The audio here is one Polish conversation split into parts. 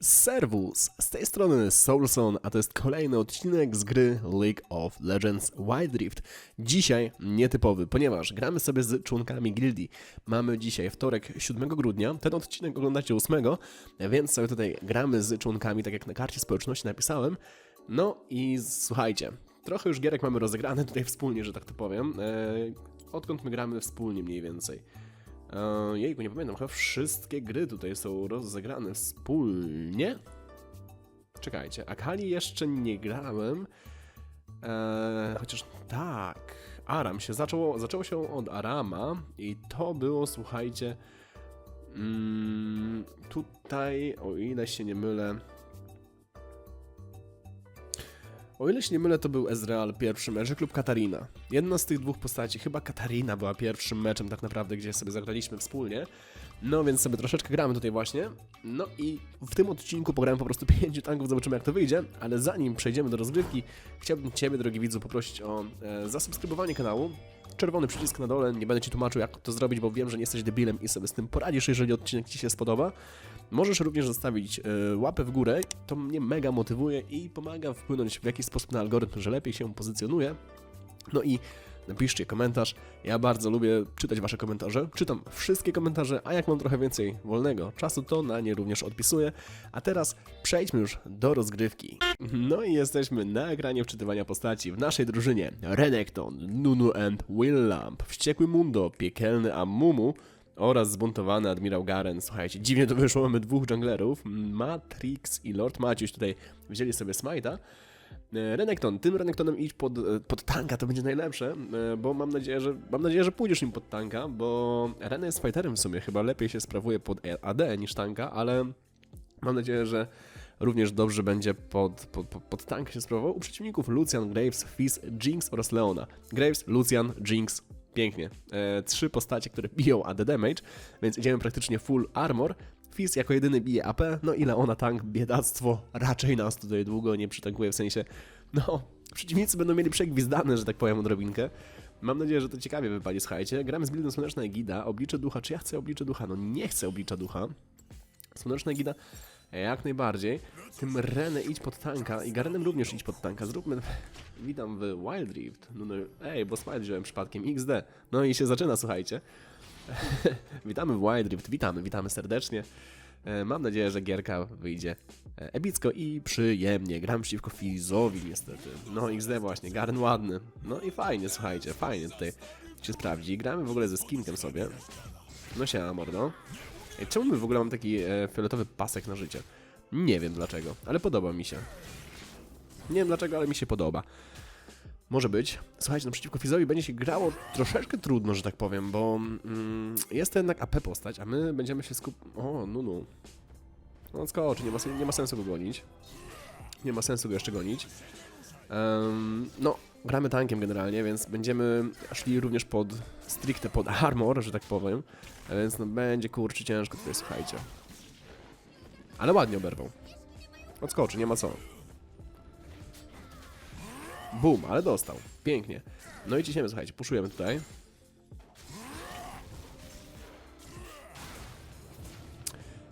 Servus! Z tej strony Soulson, a to jest kolejny odcinek z gry League of Legends Wild Rift. Dzisiaj nietypowy, ponieważ gramy sobie z członkami gildii. Mamy dzisiaj wtorek 7 grudnia, ten odcinek oglądacie 8, więc sobie tutaj gramy z członkami, tak jak na karcie społeczności napisałem. No i słuchajcie, trochę już gierek mamy rozegrane tutaj wspólnie, że tak to powiem. Eee, odkąd my gramy wspólnie mniej więcej. Eee, jejku, nie pamiętam, chyba wszystkie gry tutaj są rozegrane wspólnie. Czekajcie, Akali jeszcze nie grałem. Eee, chociaż tak, Aram się zaczęło, zaczęło się od Arama i to było, słuchajcie, mm, tutaj, o ile się nie mylę, o ile się nie mylę, to był Ezreal pierwszy mecz lub Katarina. Jedna z tych dwóch postaci, chyba Katarina była pierwszym meczem tak naprawdę, gdzie sobie zagraliśmy wspólnie. No więc sobie troszeczkę gramy tutaj właśnie. No i w tym odcinku pograłem po prostu pięciu tanków, zobaczymy jak to wyjdzie. Ale zanim przejdziemy do rozgrywki, chciałbym Ciebie, drogi widzu, poprosić o e, zasubskrybowanie kanału. Czerwony przycisk na dole, nie będę Ci tłumaczył jak to zrobić, bo wiem, że nie jesteś debilem i sobie z tym poradzisz, jeżeli odcinek Ci się spodoba. Możesz również zostawić e, łapę w górę, to mnie mega motywuje i pomaga wpłynąć w jakiś sposób na algorytm, że lepiej się pozycjonuje. No i napiszcie komentarz. Ja bardzo lubię czytać wasze komentarze. Czytam wszystkie komentarze, a jak mam trochę więcej wolnego czasu, to na nie również odpisuję. A teraz przejdźmy już do rozgrywki. No i jesteśmy na ekranie wczytywania postaci. W naszej drużynie Renekton, Nunu and Will Lamp, Wściekły Mundo, Piekielny Amumu, oraz zbuntowany admirał Garen. Słuchajcie, dziwnie to wyszło, mamy dwóch junglerów, Matrix i Lord Maciuś tutaj wzięli sobie smite'a. E, Renekton, tym Renektonem idź pod, e, pod tanka, to będzie najlepsze, e, bo mam nadzieję, że mam nadzieję, że pójdziesz im pod tanka, bo Rene jest fighterem w sumie, chyba lepiej się sprawuje pod AD niż tanka, ale mam nadzieję, że również dobrze będzie pod, pod, pod, pod tank się sprawował. U przeciwników Lucian, Graves, Fizz, Jinx oraz Leona. Graves, Lucian, Jinx, Pięknie. E, trzy postacie, które biją AD damage, więc idziemy praktycznie full armor. Fizz jako jedyny bije AP, no ile ona tank, biedactwo, raczej nas tutaj długo nie przytankuje, w sensie, no, przeciwnicy będą mieli przegwizdane, że tak powiem, odrobinkę. Mam nadzieję, że to ciekawie wypadnie, słuchajcie. Gramy z buildem Słoneczna Egida, oblicze ducha, czy ja chcę oblicze ducha? No nie chcę oblicza ducha. Słoneczna Egida jak najbardziej. Tym Renę idź pod tanka i Garenem również idź pod tanka. Zróbmy... Witam w Wild Rift. No, no, ej, bo smile wziąłem przypadkiem XD. No i się zaczyna, słuchajcie. witamy w Wild Rift, witamy, witamy serdecznie. E, Mam nadzieję, że gierka wyjdzie e, epicko i przyjemnie. Gram przeciwko Fizowi niestety. No XD właśnie, Garen ładny. No i fajnie, słuchajcie, fajnie tutaj się sprawdzi. Gramy w ogóle ze skinkiem sobie. No się, mordo. Czemu my w ogóle mam taki e, fioletowy pasek na życie? Nie wiem dlaczego, ale podoba mi się. Nie wiem dlaczego, ale mi się podoba. Może być. Słuchajcie, naprzeciwko Fizowi będzie się grało troszeczkę trudno, że tak powiem, bo mm, jest to jednak AP postać, a my będziemy się skup... O, Nunu. No skocz, nie ma, nie ma sensu go gonić. Nie ma sensu go jeszcze gonić. Em, no, gramy tankiem generalnie, więc będziemy szli również pod stricte pod armor, że tak powiem. A Więc no będzie kurczę ciężko tutaj, słuchajcie. Ale ładnie oberwał. Odskoczy, nie ma co. Bum, ale dostał. Pięknie. No i ciśniemy, słuchajcie, puszujemy tutaj.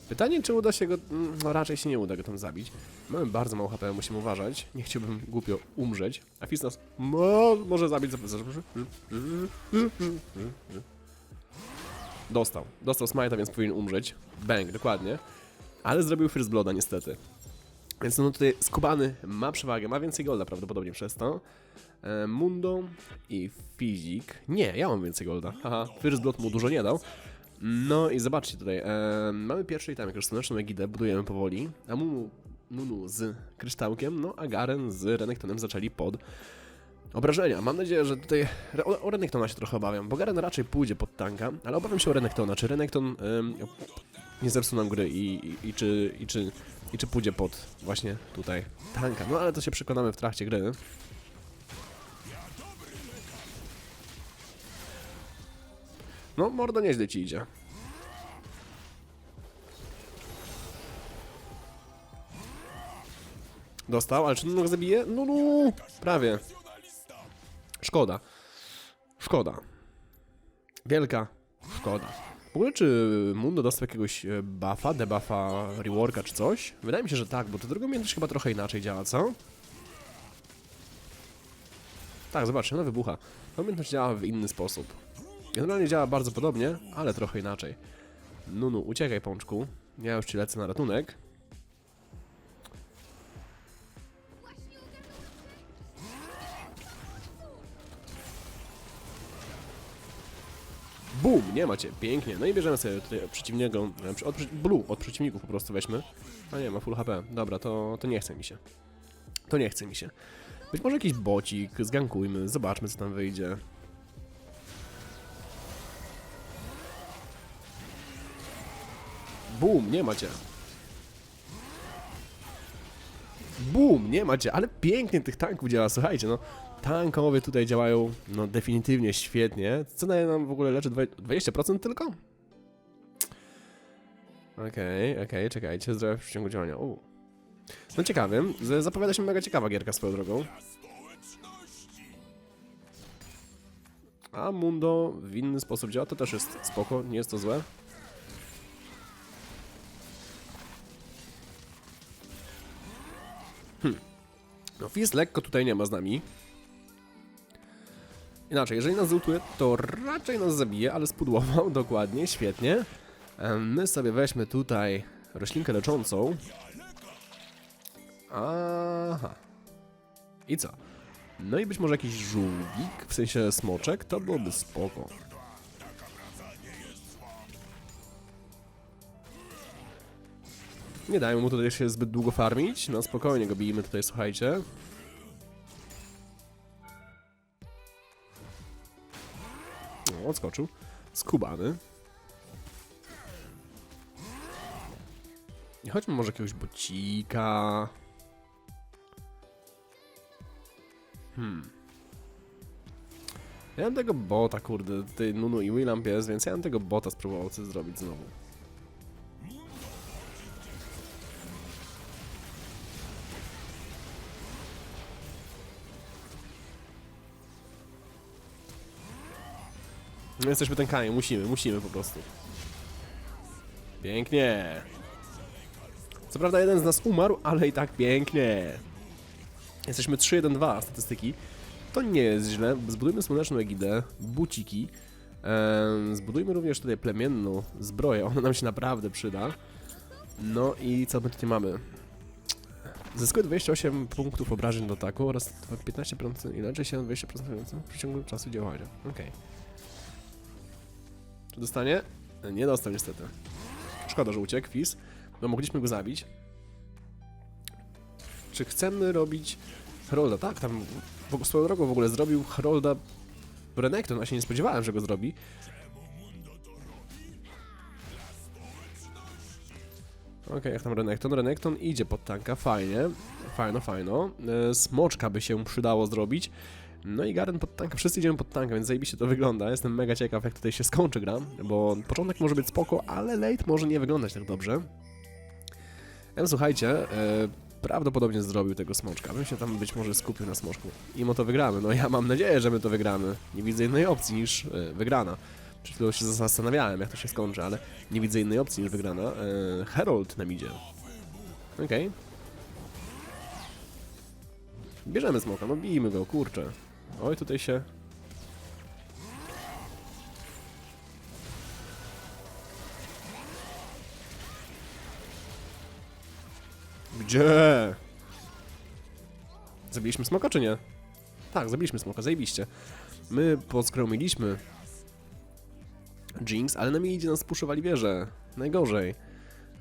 Pytanie, czy uda się go... No raczej się nie uda go tam zabić. Mamy bardzo mało HP, musimy uważać. Nie chciałbym głupio umrzeć. A Fizz nas mo może zabić za... Dostał. Dostał smite'a, więc powinien umrzeć. Bang, dokładnie. Ale zrobił First Blooda niestety. Więc no tutaj Skubany ma przewagę, ma więcej golda prawdopodobnie przez to. E, Mundo i Fizik. Nie, ja mam więcej golda. Haha, First Blood mu dużo nie dał. No i zobaczcie tutaj, e, mamy pierwszy item, już słoneczną egidę, budujemy powoli. A Mumu, Nunu z kryształkiem, no a Garen z Renektonem zaczęli pod obrażenia. Mam nadzieję, że tutaj o, o Renektona się trochę obawiam, bo Garen raczej pójdzie pod tanka, ale obawiam się o Renektona. Czy Renekton ym, nie zepsuł nam gry i, i, i, czy, i, czy, i czy pójdzie pod właśnie tutaj tanka. No ale to się przekonamy w trakcie gry. No, mordo nieźle ci idzie. Dostał, ale czy Nunu go zabije? No, no, prawie. Szkoda. Szkoda. Wielka szkoda. W ogóle czy Mundo dostał jakiegoś e, buffa, debuffa, reworka czy coś? Wydaje mi się, że tak, bo to druga umiejętność chyba trochę inaczej działa, co? Tak, zobaczcie, ona wybucha. Ta umiejętność działa w inny sposób. Generalnie działa bardzo podobnie, ale trochę inaczej. Nunu, uciekaj pączku. Ja już ci lecę na ratunek. Bum, nie macie, pięknie. No i bierzemy sobie tutaj przeciwnego, od, blue, od przeciwników po prostu weźmy. A nie, ma full HP. Dobra, to, to nie chce mi się. To nie chce mi się. Być może jakiś bocik, zgankujmy, zobaczmy co tam wyjdzie. Bum, nie macie. Bum, nie macie, ale pięknie tych tanków działa, słuchajcie, no. Tankowie tutaj działają, no definitywnie świetnie. Co daje nam w ogóle leczy dwa- 20% tylko? Okej, okej, czekajcie, zdrowie w przeciągu działania. U. No ciekawym, zapowiada się mega ciekawa gierka swoją drogą. A Mundo w inny sposób działa, to też jest spoko, nie jest to złe. No, Fizz lekko tutaj nie ma z nami. Inaczej, jeżeli nas zultuje, to raczej nas zabije, ale spudłował dokładnie, świetnie. My sobie weźmy tutaj roślinkę leczącą. Aha. I co? No i być może jakiś żółwik, w sensie smoczek, to byłoby spoko. Nie dajmy mu tutaj się zbyt długo farmić, no spokojnie go bijmy tutaj, słuchajcie. Odskoczył. Skubany. Nie chodźmy może jakiegoś bocika. Hmm. Ja mam tego bota, kurde, tutaj Nunu i Willamp jest, więc ja bym tego bota spróbował coś zrobić znowu. No jesteśmy tankami, musimy, musimy po prostu. Pięknie. Co prawda jeden z nas umarł, ale i tak pięknie. Jesteśmy 3-1-2 statystyki. To nie jest źle. Zbudujmy słoneczną egidę, buciki. Zbudujmy również tutaj plemienną zbroję, ona nam się naprawdę przyda. No i co my tutaj mamy? Zyskuje 28 punktów obrażeń do ataku oraz 15% inaczej się 20% w przeciągu czasu działania. Okej. Czy dostanie? Nie dostał niestety. Szkoda, że uciekł, Fizz. No mogliśmy go zabić. Czy chcemy robić Herolda? Tak, tam swoją drogą w ogóle zrobił Herolda Renekton, a się nie spodziewałem, że go zrobi. Okej, jak tam Renekton? Renekton idzie pod tanka, fajnie. Fajno, fajno. E, Smoczka by się przydało zrobić. No i Garen pod tanka, wszyscy idziemy pod tanka, więc zajebiście to wygląda. Jestem mega ciekaw, jak tutaj się skończy gra, bo początek może być spoko, ale late może nie wyglądać tak dobrze. Ja słuchajcie, e, prawdopodobnie zrobił tego smoczka. Bym się tam być może skupił na smoczku. I mo to wygramy. No ja mam nadzieję, że my to wygramy. Nie widzę innej opcji niż e, wygrana. Przed chwilą się zastanawiałem, jak to się skończy, ale nie widzę innej opcji niż wygrana. E, Herald nam idzie. Okej. Bierzemy smoka, no bijmy go, kurczę. Oj, tutaj się... Gdzie? Zabiliśmy smoka, czy nie? Tak, zabiliśmy smoka, zajebiście. My podskromiliśmy Jinx, ale na mnie idzie nas puszowali wieże. Najgorzej.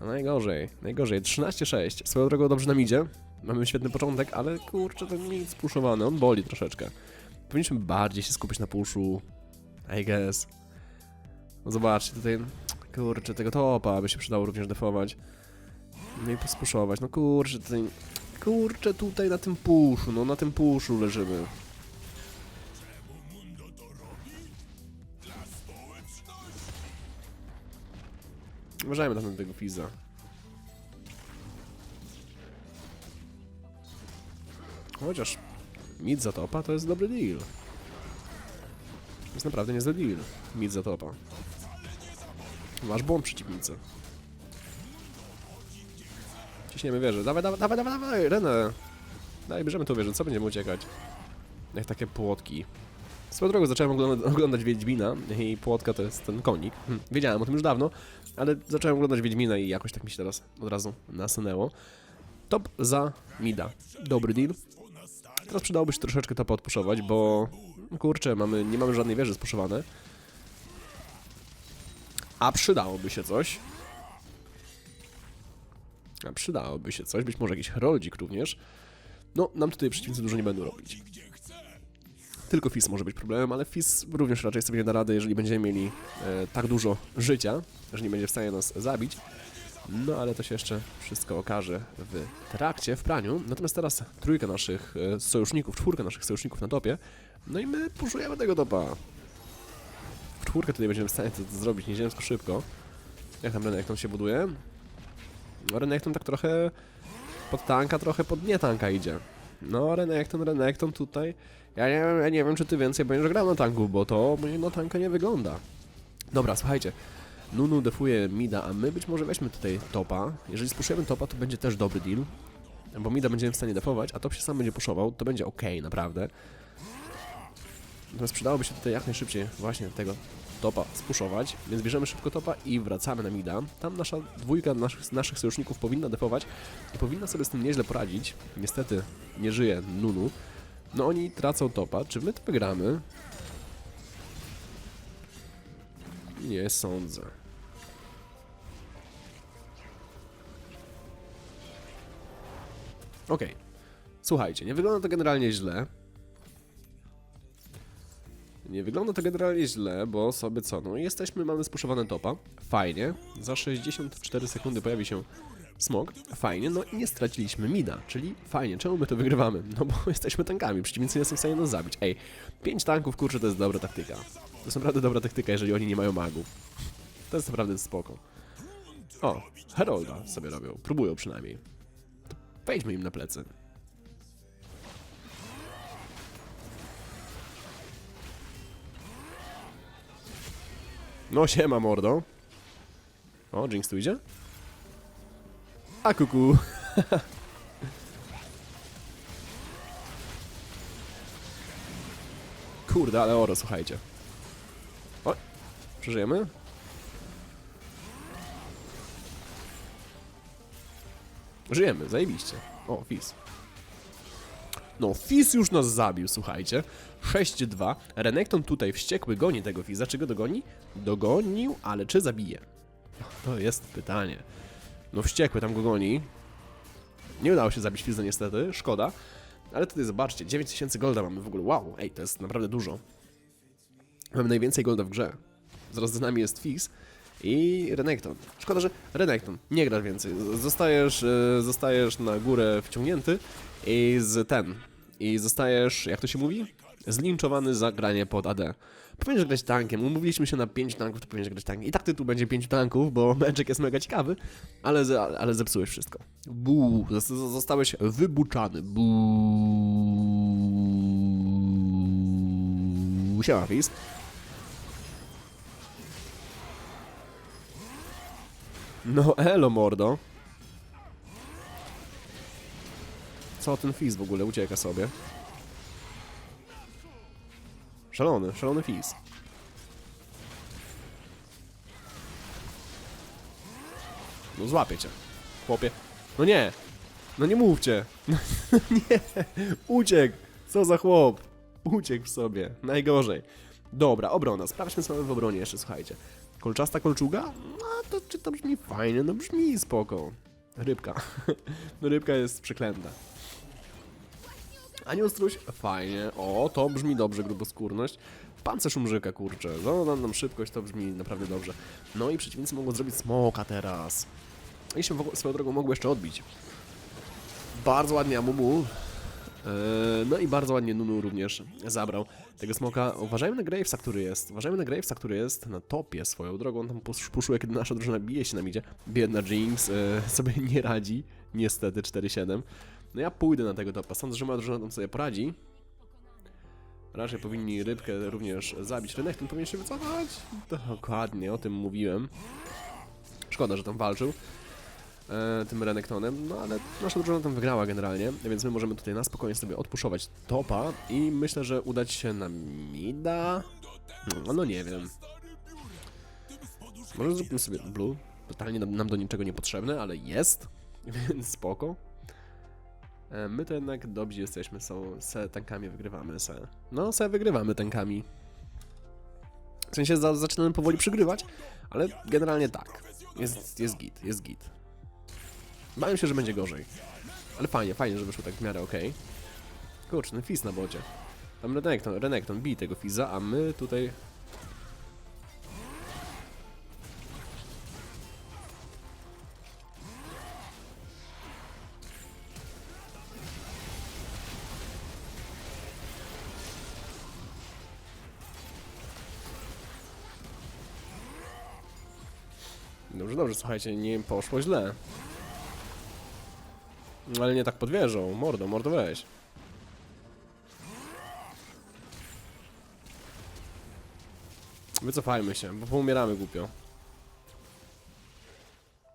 Najgorzej, najgorzej. 13-6. Swoją drogą dobrze nam idzie. Mamy świetny początek, ale kurczę, ten nic puszowany. On boli troszeczkę. Powinniśmy bardziej się skupić na puszu. I guess. No zobaczcie, tutaj... Kurczę, tego topa by się przydało również defować. No i pospuszować. No kurczę, tutaj... Kurczę, tutaj na tym puszu, no na tym puszu leżymy. Uważajmy na tego Fiza. Chociaż mid za topa to jest dobry deal. To jest naprawdę niezły deal. Mid za topa. Masz błąd przeciwnicy. Ciśniemy wieżę. Dawaj, dawaj, dawaj, dawaj, dawaj, Renę. Daj, bierzemy tą wieżę, co będziemy uciekać? Jak takie płotki. Swoją drogą zacząłem oglądać Wiedźmina i płotka to jest ten konik. Hm, wiedziałem o tym już dawno, ale zacząłem oglądać Wiedźmina i jakoś tak mi się teraz od razu nasunęło. Top za Mida. Dobry deal. Teraz przydałoby się troszeczkę topa odpuszować, bo no kurczę, mamy, nie mamy żadnej wieży spuszowane. A przydałoby się coś. A przydałoby się coś, być może jakiś heroldzik również. No, nam tutaj przeciwnicy dużo nie będą robić. Tylko Fizz może być problemem, ale Fizz również raczej sobie nie da rady, jeżeli będziemy mieli e, tak dużo życia, że nie będzie w stanie nas zabić. No ale to się jeszcze wszystko okaże w trakcie, w praniu. Natomiast teraz trójka naszych e, sojuszników, czwórka naszych sojuszników na topie. No i my puszujemy tego topa. W czwórkę tutaj będziemy w stanie to, zrobić nieziemsko szybko. Jak tam Renekton się buduje? No Renekton tak trochę pod tanka, trochę pod nie tanka idzie. No Renekton, Renekton tutaj. Ja nie, wiem, ja nie wiem, czy ty więcej będziesz grał na tanku, bo to na tanka nie wygląda. Dobra, słuchajcie. Nunu defuje mida, a my być może weźmy tutaj topa. Jeżeli spuszujemy topa, to będzie też dobry deal. Bo mida będziemy w stanie defować, a top się sam będzie puszował, to będzie ok, naprawdę. Natomiast przydałoby się tutaj jak najszybciej właśnie tego topa spuszować, więc bierzemy szybko topa i wracamy na mida. Tam nasza dwójka naszych, naszych sojuszników powinna defować i powinna sobie z tym nieźle poradzić. Niestety nie żyje Nunu. No oni tracą topa. Czy my to wygramy? Nie sądzę. Okej. Słuchajcie, nie wygląda to generalnie źle. Nie wygląda to generalnie źle, bo sobie co, no jesteśmy, mamy spuszowane topa, fajnie, za 64 sekundy pojawi się smog, fajnie, no i nie straciliśmy mida, czyli fajnie, czemu my to wygrywamy? No bo jesteśmy tankami, przeciwnicy nie są w stanie nas zabić. Ej, 5 tanków, kurczę, to jest dobra taktyka. To jest naprawdę dobra taktyka, jeżeli oni nie mają magów. To jest naprawdę spoko. O, Herolda sobie robią, próbują przynajmniej. Wejdźmy im na plecy. No siema mordo. O, Jinx tu idzie? A kuku. Kurde, ale oro, słuchajcie. O, przeżyjemy? Żyjemy, zajebiście. O, Fizz. No, Fizz już nas zabił, słuchajcie. 6-2. Renekton tutaj wściekły goni tego Fizza. Czy go dogoni? Dogonił, ale czy zabije? To jest pytanie. No wściekły tam go goni. Nie udało się zabić Fizza niestety, szkoda. Ale tutaj zobaczcie, 9000 golda mamy w ogóle. Wow, ej, to jest naprawdę dużo. Mamy najwięcej golda w grze. Zaraz z nami jest Fizz i Renekton. Szkoda, że Renekton, nie grasz więcej. Zostajesz, e, zostajesz na górę wciągnięty i z ten. I zostajesz, jak to się mówi? Zlinczowany za granie pod AD. Powinieneś grać tankiem. Umówiliśmy się na 5 tanków, to powinieneś grać tankiem. I tak tytuł będzie 5 tanków, bo meczek jest mega ciekawy, ale, ale zepsułeś wszystko. Buu, zos- zostałeś wybuczany. Buu. Siema, Fizz. No elo, mordo. Co ten Fizz w ogóle ucieka sobie? Szalony, szalony Fizz. No złapię cię, chłopie. No nie! No nie mówcie! No nie! Uciekł! Co za chłop! Uciekł sobie. Najgorzej. Dobra, obrona. Sprawdźmy mamy w obronie jeszcze, słuchajcie. Kolczasta kolczuga? No to czy to brzmi fajnie? No brzmi spoko. Rybka. No rybka jest przeklęta. Anioł struś? Fajnie. O, to brzmi dobrze, gruboskórność. Pancerz umrzyka, kurczę. No, nam, szybkość, to brzmi naprawdę dobrze. No i przeciwnicy mogą zrobić smoka teraz. I się swoją drogą mogło jeszcze odbić. Bardzo ładnie Amumu. Eee, no i bardzo ładnie Nunu również zabrał tego smoka. Uważajmy na Gravesa, który jest. Uważajmy na Gravesa, który jest na topie swoją drogą. On tam pusz- puszuje, kiedy nasza drużyna bije się na midzie. Biedna Jinx e, sobie nie radzi. Niestety 4-7. No ja pójdę na tego topa. Sądzę, że moja drużyna tam sobie poradzi. Raczej powinni rybkę również zabić. Renekton powinien się wycofać. Dokładnie, o tym mówiłem. Szkoda, że tam walczył e, tym Renektonem, no ale nasza drużyna tam wygrała generalnie, więc my możemy tutaj na spokojnie sobie odpuszować topa i myślę, że udać się na mida. No, no nie wiem. Może zróbmy sobie blue. Totalnie nam, do niczego niepotrzebne, ale jest, więc spoko. E, My to jednak dobrzy jesteśmy, są se tankami wygrywamy se. No, se wygrywamy tankami. W sensie za, zaczynamy powoli przegrywać, ale generalnie tak. Jest, jest git, jest git. Bałem się, że będzie gorzej. Ale fajnie, fajnie, że wyszło tak w miarę okej. Kurczę, ten Fizz na bocie. Tam Renekton, Renekton bij tego Fiza, a my tutaj... Dobrze, dobrze, słuchajcie, nie poszło źle. Ale nie tak pod wieżą. Mordo, mordo weź. Wycofajmy się, bo poumieramy głupio.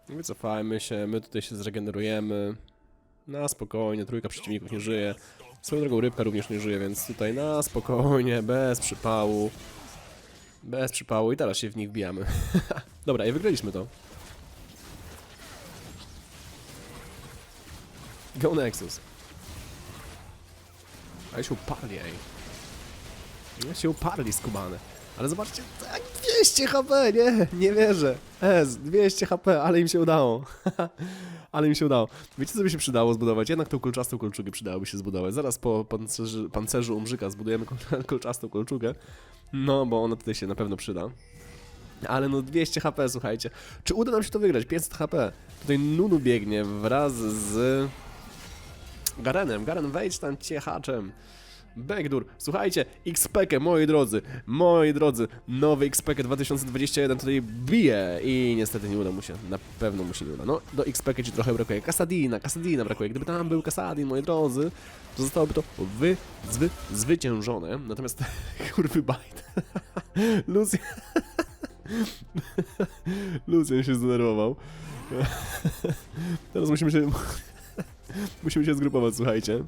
Wycofajmy się, my tutaj się zregenerujemy. Na spokojnie, trójka przeciwników nie żyje. Swoją drogą rybka również nie żyje, więc tutaj na spokojnie, bez przypału. Bez przypału i teraz się w nich wbijamy. Dobra, i wygraliśmy to. Go Nexus. Ale się uparli, ej. No się uparli skubane. Ale zobaczcie, tak 200 HP, nie, nie wierzę. S, 200 HP, ale im się udało. ale im się udało. Wiecie, co by się przydało zbudować? Jednak tą kolczastą kolczugę przydałoby się zbudować. Zaraz po pancerzy, pancerzu umrzyka zbudujemy kol, kolczastą kolczugę. No, bo ona tutaj się na pewno przyda. Ale no 200 HP, słuchajcie. Czy uda nam się to wygrać? 500 HP. Tutaj Nunu biegnie wraz z Garenem. Garen, wejdź tam ciechaczem. Backdoor. Słuchajcie, XPK, moi drodzy, moi drodzy, nowy XPK 2021 tutaj bije i niestety nie uda mu się, na pewno mu się nie uda. No, do XPK ci trochę brakuje. Kasadina, Kasadina brakuje. Gdyby tam był Kasadin, moi drodzy, to zostałoby to wy, zwy, zwyciężone. Natomiast, kurwy bajt. Lucian... Lucian się zdenerwował. Teraz musimy się... Musimy się zgrupować, słuchajcie.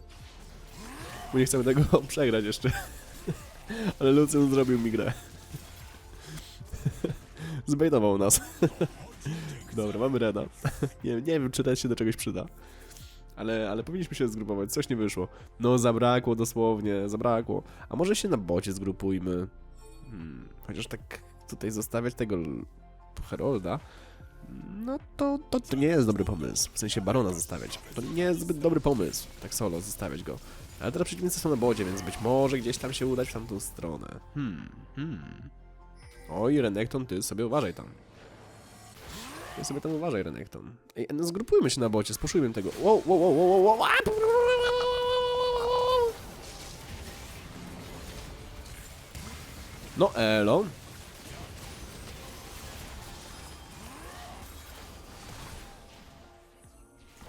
Bo nie chcemy tego przegrać jeszcze. Ale Lucian zrobił mi grę. Zbejtował nas. Dobra, mamy Reda. Nie, nie wiem, czy Red się do czegoś przyda. Ale, ale powinniśmy się zgrupować, coś nie wyszło. No, zabrakło dosłownie, zabrakło. A może się na bocie zgrupujmy? Hmm, chociaż tak tutaj zostawiać tego Herolda, no to, to, to nie jest dobry pomysł. W sensie Barona zostawiać. To nie jest zbyt dobry pomysł, tak solo zostawiać go. Ale teraz przeciwnicy są na bocie, więc być może gdzieś tam się udać w tamtą stronę. Hmm, hmm. Oj, Renekton, ty sobie uważaj tam. Ty sobie tam uważaj, Renekton. Ej, no zgrupujmy się na bocie, spuszujmy tego. Wow, wow, wow, wow, wow, wow. No, elo.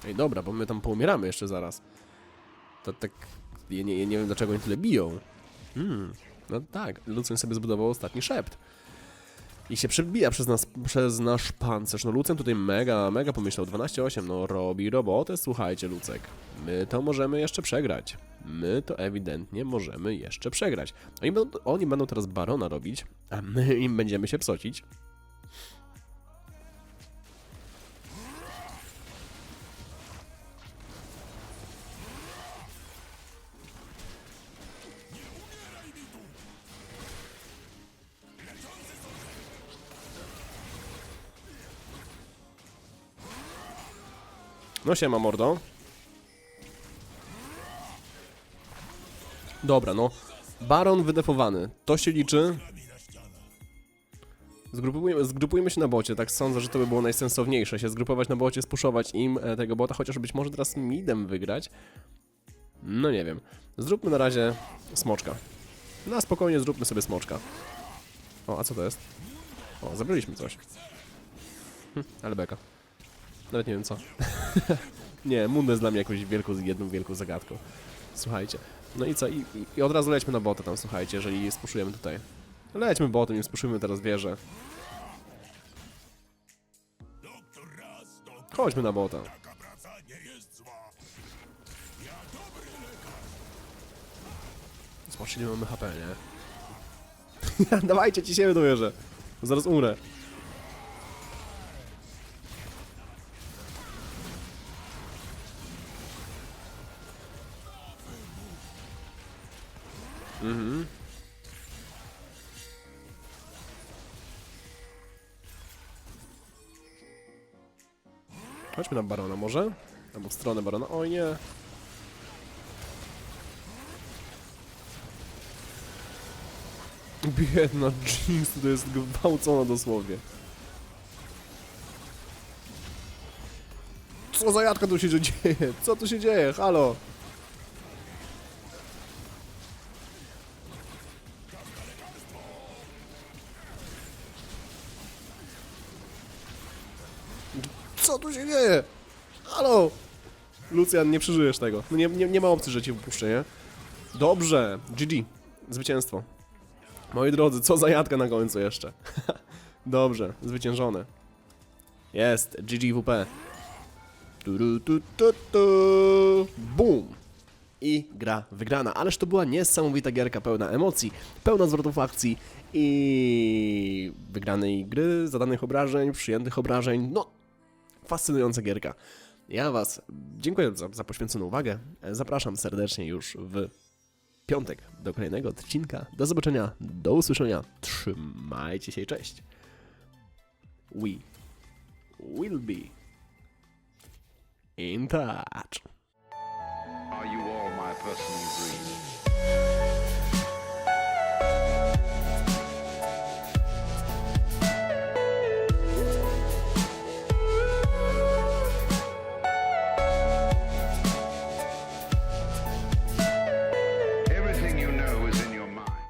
Ej, dobra, bo my tam poumieramy jeszcze zaraz. To tak... Ja nie, ja nie wiem, dlaczego oni tyle biją. Hmm, no tak, Lucjan sobie zbudował ostatni szept. I się przebija przez, nas, przez nasz pancerz. No Lucjan tutaj mega, mega pomyślał. 12-8, no robi robotę, słuchajcie Lucek. My to możemy jeszcze przegrać. My to ewidentnie możemy jeszcze przegrać. Oni będą, oni będą teraz Barona robić, a my im będziemy się psocić. No siema mordo. Dobra, no. Baron wydefowany. To się liczy. Zgrupujmy, zgrupujmy się na bocie, tak sądzę, że to by było najsensowniejsze, się zgrupować na bocie, spuszować im e, tego bota, chociaż być może teraz midem wygrać. No nie wiem. Zróbmy na razie smoczka. Na spokojnie zróbmy sobie smoczka. O, a co to jest? O, zabraliśmy coś. Hm, ale beka. Nawet nie wiem co. nie, Mundo jest dla mnie jakąś wielką, jedną wielką zagadką. Słuchajcie, No i co? I, i, i od razu lećmy na bota tam, słuchajcie, jeżeli spuszujemy tutaj. Lećmy botem, nie spuszujmy teraz wieżę. Chodźmy na bota. Zobaczcie, ile mamy HP, nie? Dawajcie, ciśniemy do wieżę. Zaraz umrę. Na barona może? Albo w stronę barona. Oj nie. Biedna Jinx to jest gwałcona dosłownie. Co za jadka tu się dzieje? Co tu się dzieje? Halo? Się dzieje? Halo? Lucian, nie przeżyjesz tego. No nie, nie, nie ma opcji, że cię wypuszczę, nie? Dobrze, GG. Zwycięstwo. Moi drodzy, co za jadka na końcu jeszcze. Dobrze, zwyciężone. Jest, GGWP. Turu, tu, tu, tu. Boom. I gra wygrana. Ależ to była niesamowita gierka pełna emocji, pełna zwrotów akcji i wygranej gry, zadanych obrażeń, przyjętych obrażeń. No, fascynująca gierka. Ja Was dziękuję za, za poświęconą uwagę. Zapraszam serdecznie już w piątek do kolejnego odcinka. Do zobaczenia, do usłyszenia. Trzymajcie się cześć. We will be in touch. Are you all my personal dreams?